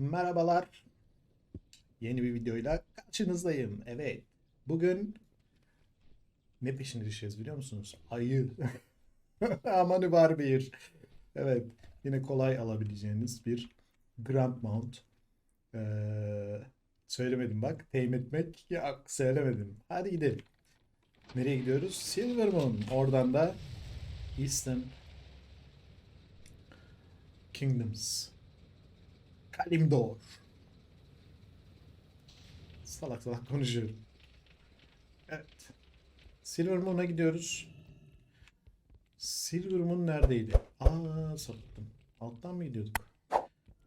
Merhabalar. Yeni bir videoyla karşınızdayım. Evet. Bugün ne peşine düşeceğiz biliyor musunuz? Ayı. Aman bir. Evet. Yine kolay alabileceğiniz bir Grand Mount. Ee, söylemedim bak. Teyim etmek yok. Söylemedim. Hadi gidelim. Nereye gidiyoruz? Silvermoon. Oradan da Eastern Kingdoms. Kalimdor. Salak salak konuşuyorum. Evet. Silvermoon'a gidiyoruz. Silvermoon neredeydi? Aa sapıttım. Alttan mı gidiyorduk?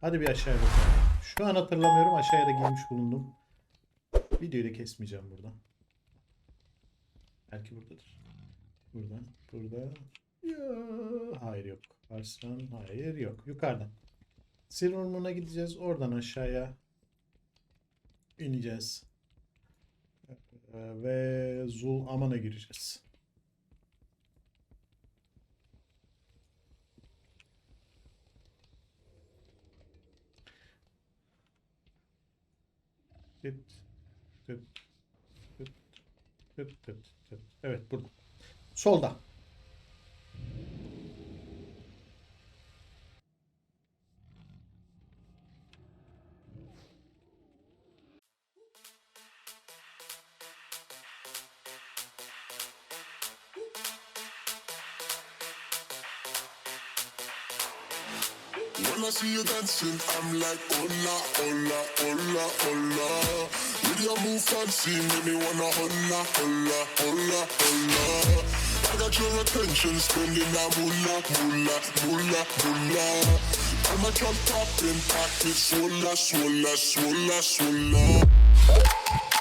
Hadi bir aşağıya bakalım. Şu an hatırlamıyorum. Aşağıya da girmiş bulundum. Videoyu da kesmeyeceğim burada. Belki buradadır. Burada. Burada. Ya, hayır yok. Arslan hayır yok. Yukarıdan. Silvermoon'a gideceğiz. Oradan aşağıya ineceğiz. Ee, Ve Zul Aman'a gireceğiz. Tıt, tıt, tıt, tıt, tıt, tıt. Evet burada. Solda. When I see you dancing, I'm like, hola, hola, hola, hola. With your move fancy, make me wanna hola, hola, hola, hola. I got your attention, spending that moolah, moolah, moolah, moolah. I'm a drop popping, pocket, swola, swola, swola, swola. Swola,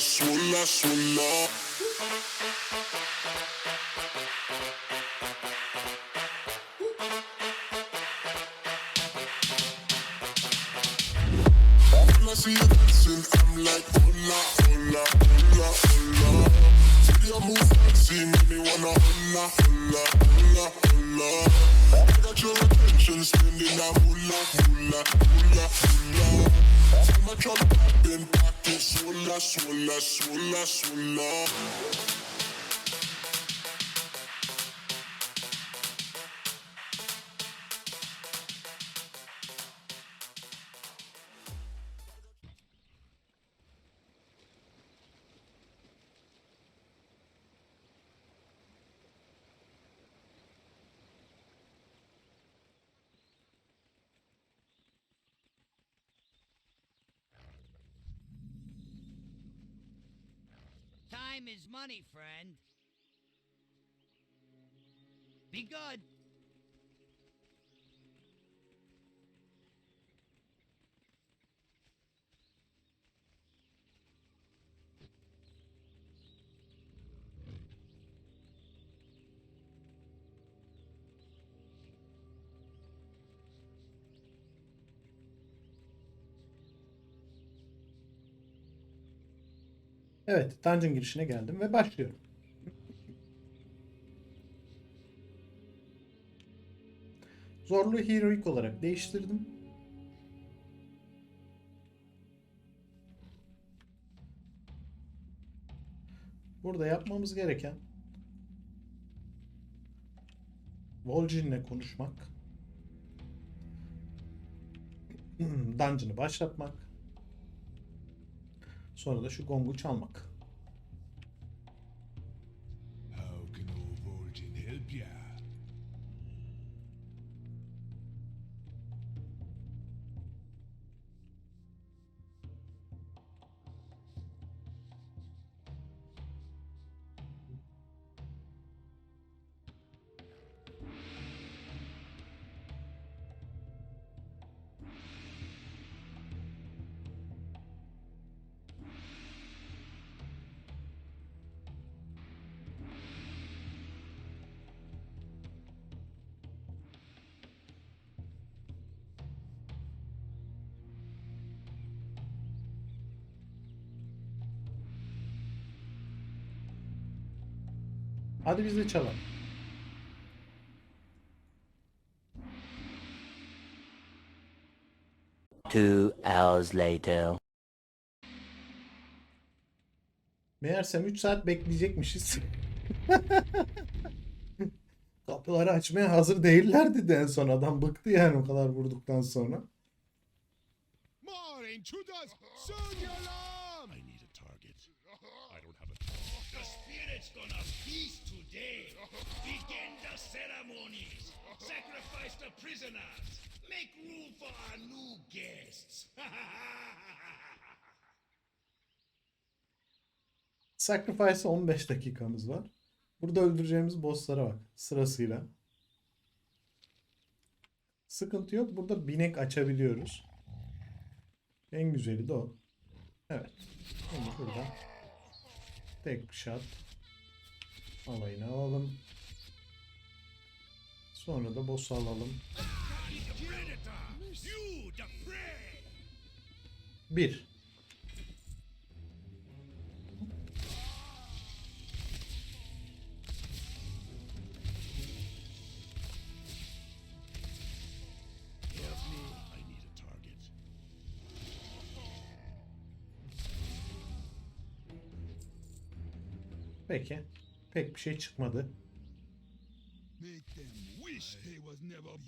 swola, swola. When I see you dancing, I'm like, hola, hola, hola, hola. See your move fancy, make me wanna hola, hola, hola, moolah. I got your attention spending that moolah, moolah, moolah, moolah. Tell my trouble, I've been pocket, swola, swola, swola, swola. Is money, friend. Be good. Evet, dungeon girişine geldim ve başlıyorum. Zorlu heroic olarak değiştirdim. Burada yapmamız gereken Vol'jin'le konuşmak. Dungeon'ı başlatmak. Sonra da şu gongu çalmak. Hadi biz de çalalım. Two hours later. Meğersem 3 saat bekleyecekmişiz. Kapıları açmaya hazır değillerdi de en son adam bıktı yani o kadar vurduktan sonra. More intruders! Sound ceremonies. Sacrifice the prisoners. Make room for our new guests. Sacrifice'a 15 dakikamız var. Burada öldüreceğimiz bosslara bak sırasıyla. Sıkıntı yok. Burada binek açabiliyoruz. En güzeli de o. Evet. Şimdi buradan tek shot alayını alalım. Sonra da boss'u alalım. Predator, you the prey. 1. Help me. I need a target. Peki. Pek bir şey çıkmadı.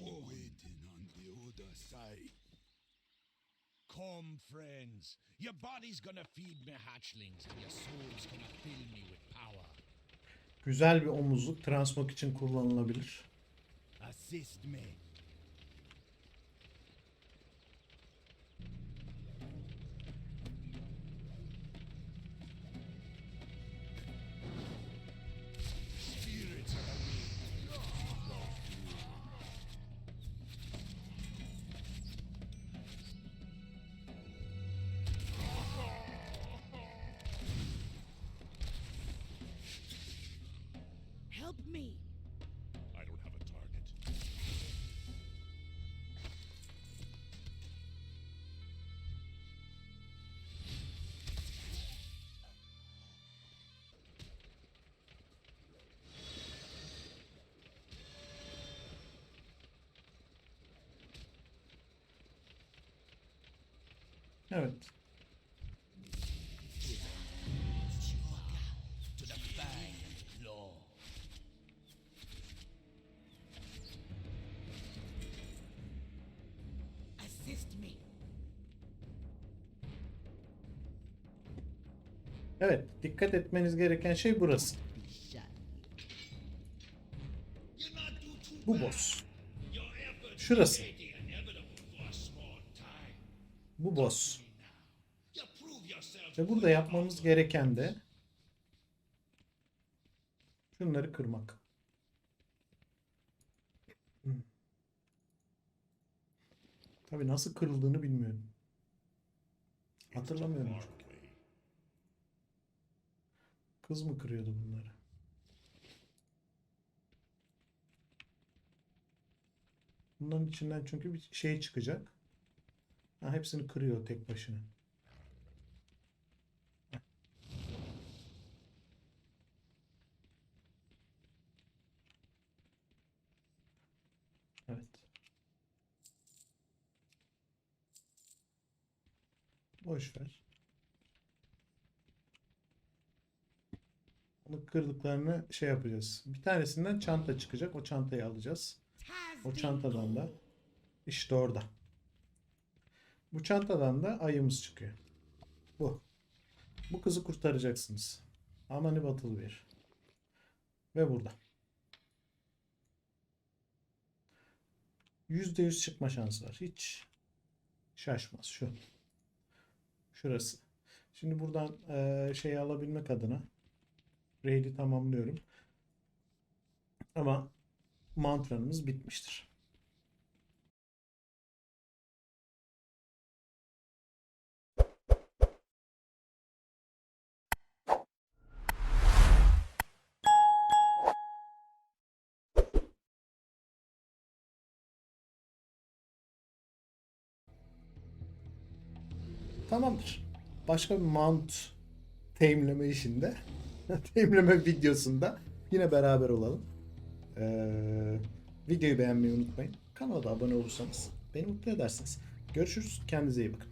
Born. Waiting on the other side. Come, friends. Your body's gonna feed me hatchlings, and your soul's gonna fill me with power. Güzel bir omuzluk transmog için kullanılabilir. Assist me. Me. I don't have a target. Evet. Evet. Dikkat etmeniz gereken şey burası. Bu boss. Şurası. Bu boss. Ve burada yapmamız gereken de şunları kırmak. Tabi nasıl kırıldığını bilmiyorum. Hatırlamıyorum. çünkü. Kız mı kırıyordu bunları? Bunların içinden çünkü bir şey çıkacak. Ha, hepsini kırıyor tek başına. Evet. Boş ver. Kırdıklarını şey yapacağız. Bir tanesinden çanta çıkacak. O çantayı alacağız. O çantadan da işte orada. Bu çantadan da ayımız çıkıyor. Bu. Bu kızı kurtaracaksınız. Amani Battle bir. Ve burada. %100 çıkma şansı var. Hiç şaşmaz şu. Şurası. Şimdi buradan eee şeyi alabilmek adına raid'i tamamlıyorum. Ama mantranımız bitmiştir. Tamamdır. Başka bir mount teamleme işinde, teamleme videosunda Yine beraber olalım. Ee, videoyu beğenmeyi unutmayın. Kanala da abone olursanız beni mutlu edersiniz. Görüşürüz. Kendinize iyi bakın.